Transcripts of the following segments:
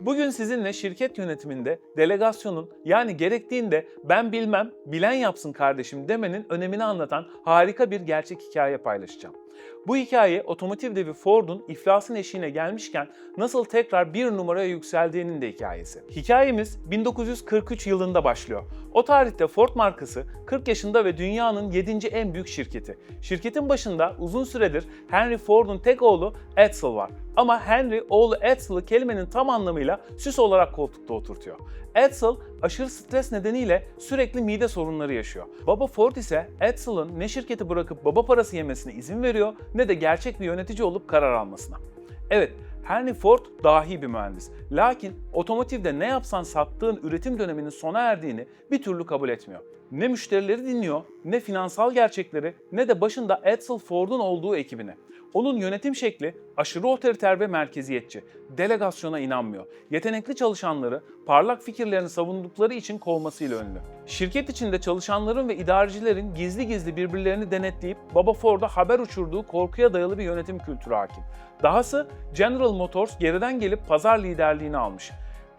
Bugün sizinle şirket yönetiminde delegasyonun yani gerektiğinde ben bilmem, bilen yapsın kardeşim demenin önemini anlatan harika bir gerçek hikaye paylaşacağım. Bu hikaye otomotiv devi Ford'un iflasın eşiğine gelmişken nasıl tekrar bir numaraya yükseldiğinin de hikayesi. Hikayemiz 1943 yılında başlıyor. O tarihte Ford markası 40 yaşında ve dünyanın 7. en büyük şirketi. Şirketin başında uzun süredir Henry Ford'un tek oğlu Edsel var. Ama Henry oğlu Edsel'ı kelimenin tam anlamıyla süs olarak koltukta oturtuyor. Edsel aşırı stres nedeniyle sürekli mide sorunları yaşıyor. Baba Ford ise Edsel'ın ne şirketi bırakıp baba parası yemesine izin veriyor ne de gerçek bir yönetici olup karar almasına. Evet, Henry Ford dahi bir mühendis. Lakin otomotivde ne yapsan sattığın üretim döneminin sona erdiğini bir türlü kabul etmiyor. Ne müşterileri dinliyor, ne finansal gerçekleri, ne de başında Edsel Ford'un olduğu ekibini. Onun yönetim şekli aşırı otoriter ve merkeziyetçi. Delegasyona inanmıyor. Yetenekli çalışanları parlak fikirlerini savundukları için kovmasıyla ünlü. Şirket içinde çalışanların ve idarecilerin gizli gizli birbirlerini denetleyip Baba Ford'a haber uçurduğu korkuya dayalı bir yönetim kültürü hakim. Dahası General Motors geriden gelip pazar liderliğini almış.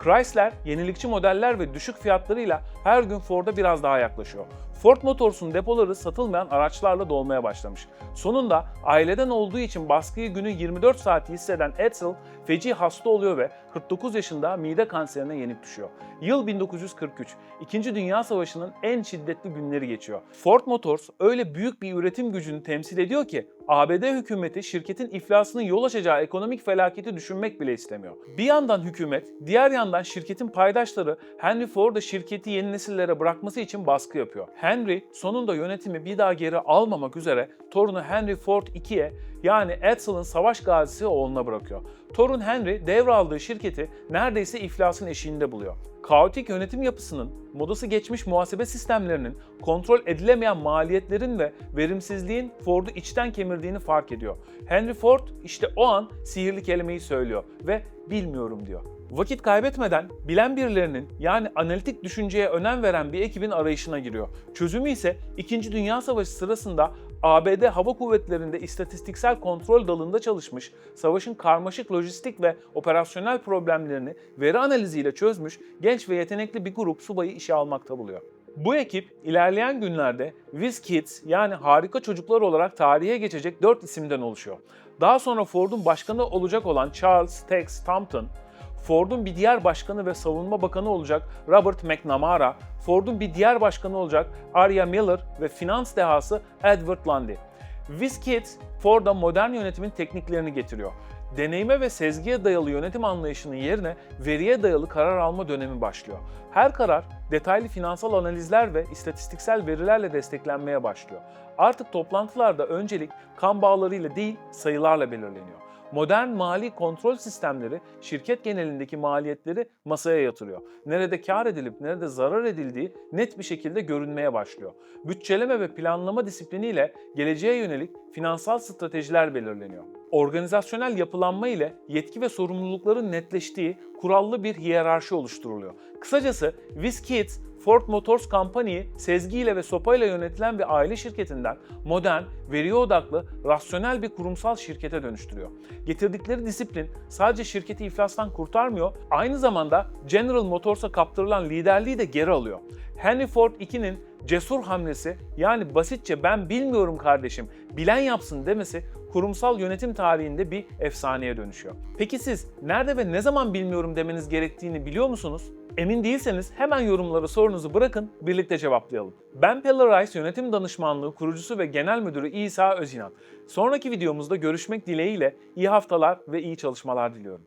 Chrysler yenilikçi modeller ve düşük fiyatlarıyla her gün Ford'a biraz daha yaklaşıyor. Ford Motors'un depoları satılmayan araçlarla dolmaya başlamış. Sonunda aileden olduğu için baskıyı günü 24 saat hisseden Edsel feci hasta oluyor ve 49 yaşında mide kanserine yenik düşüyor. Yıl 1943. İkinci Dünya Savaşı'nın en şiddetli günleri geçiyor. Ford Motors öyle büyük bir üretim gücünü temsil ediyor ki ABD hükümeti şirketin iflasının yol açacağı ekonomik felaketi düşünmek bile istemiyor. Bir yandan hükümet, diğer yandan şirketin paydaşları Henry Ford'a şirketi yeni nesillere bırakması için baskı yapıyor. Henry sonunda yönetimi bir daha geri almamak üzere torunu Henry Ford II'ye yani Edsel'ın savaş gazisi oğluna bırakıyor. Torun Henry devraldığı şirketi neredeyse iflasın eşiğinde buluyor. Kaotik yönetim yapısının, modası geçmiş muhasebe sistemlerinin, kontrol edilemeyen maliyetlerin ve verimsizliğin Ford'u içten kemirdiğini fark ediyor. Henry Ford işte o an sihirli kelimeyi söylüyor ve bilmiyorum diyor. Vakit kaybetmeden bilen birilerinin yani analitik düşünceye önem veren bir ekibin arayışına giriyor. Çözümü ise 2. Dünya Savaşı sırasında ABD Hava Kuvvetleri'nde istatistiksel kontrol dalında çalışmış, savaşın karmaşık lojistik ve operasyonel problemlerini veri analiziyle çözmüş genç ve yetenekli bir grup subayı işe almakta buluyor. Bu ekip ilerleyen günlerde Whiz Kids yani harika çocuklar olarak tarihe geçecek 4 isimden oluşuyor. Daha sonra Ford'un başkanı olacak olan Charles Tex Thompson, Ford'un bir diğer başkanı ve savunma bakanı olacak Robert McNamara, Ford'un bir diğer başkanı olacak Arya Miller ve finans dehası Edward Lundy. WizKids, Ford'a modern yönetimin tekniklerini getiriyor. Deneyime ve sezgiye dayalı yönetim anlayışının yerine veriye dayalı karar alma dönemi başlıyor. Her karar detaylı finansal analizler ve istatistiksel verilerle desteklenmeye başlıyor. Artık toplantılarda öncelik kan bağlarıyla değil sayılarla belirleniyor. Modern mali kontrol sistemleri şirket genelindeki maliyetleri masaya yatırıyor. Nerede kar edilip nerede zarar edildiği net bir şekilde görünmeye başlıyor. Bütçeleme ve planlama disipliniyle geleceğe yönelik finansal stratejiler belirleniyor. Organizasyonel yapılanma ile yetki ve sorumlulukların netleştiği kurallı bir hiyerarşi oluşturuluyor. Kısacası WizKids Ford Motors Company'yi sezgiyle ve sopayla yönetilen bir aile şirketinden modern, veriye odaklı, rasyonel bir kurumsal şirkete dönüştürüyor. Getirdikleri disiplin sadece şirketi iflastan kurtarmıyor, aynı zamanda General Motors'a kaptırılan liderliği de geri alıyor. Henry Ford 2'nin cesur hamlesi yani basitçe ben bilmiyorum kardeşim, bilen yapsın demesi kurumsal yönetim tarihinde bir efsaneye dönüşüyor. Peki siz nerede ve ne zaman bilmiyorum demeniz gerektiğini biliyor musunuz? Emin değilseniz hemen yorumlara sorunuzu bırakın, birlikte cevaplayalım. Ben Peller Rice Yönetim Danışmanlığı kurucusu ve genel müdürü İsa Özinan. Sonraki videomuzda görüşmek dileğiyle iyi haftalar ve iyi çalışmalar diliyorum.